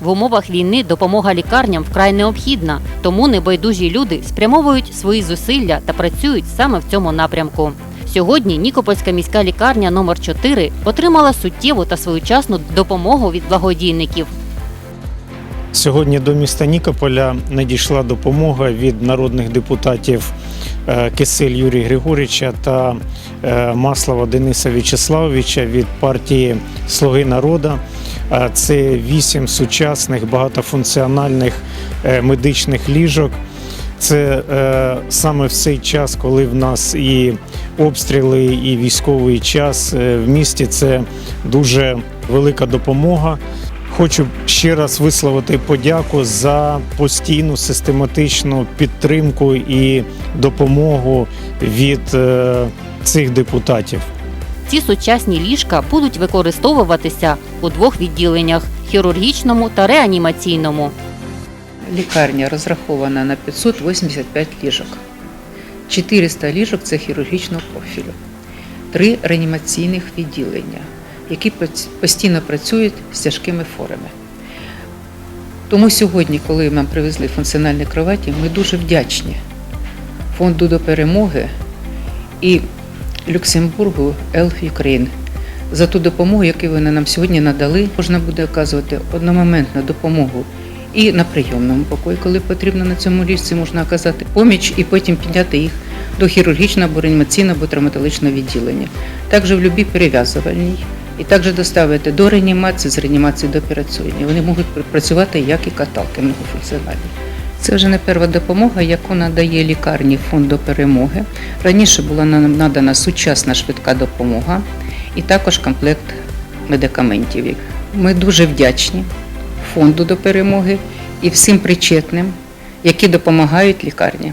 В умовах війни допомога лікарням вкрай необхідна, тому небайдужі люди спрямовують свої зусилля та працюють саме в цьому напрямку. Сьогодні Нікопольська міська лікарня номер 4 отримала суттєву та своєчасну допомогу від благодійників. Сьогодні до міста Нікополя надійшла допомога від народних депутатів е, Кисель Юрія Григорича та е, Маслова Дениса В'ячеславовича від партії Слуги народу. Це вісім сучасних багатофункціональних е, медичних ліжок. Це е, саме в цей час, коли в нас і обстріли, і військовий час е, в місті. Це дуже велика допомога. Хочу ще раз висловити подяку за постійну систематичну підтримку і допомогу від е, цих депутатів. Ці сучасні ліжка будуть використовуватися у двох відділеннях хірургічному та реанімаційному. Лікарня розрахована на 585 ліжок. 400 ліжок це хірургічного профілю, три реанімаційних відділення, які постійно працюють з тяжкими хворими. Тому сьогодні, коли нам привезли функціональні кроваті, ми дуже вдячні фонду до перемоги і Люксембургу Health Ukraine за ту допомогу, яку вони нам сьогодні надали. Можна буде оказувати одномоментну допомогу і на прийомному покої, коли потрібно на цьому ліжці, можна оказати поміч і потім підняти їх до хірургічного або реанімаційного або травматологічного відділення. Також в любій перев'язувальній. І також доставити до реанімації, з реанімації до операційної. Вони можуть працювати як і каталки многофункціональні. Це вже не перша допомога, яку надає лікарні фонд до перемоги. Раніше була надана сучасна швидка допомога і також комплект медикаментів. Ми дуже вдячні фонду до перемоги і всім причетним, які допомагають лікарні.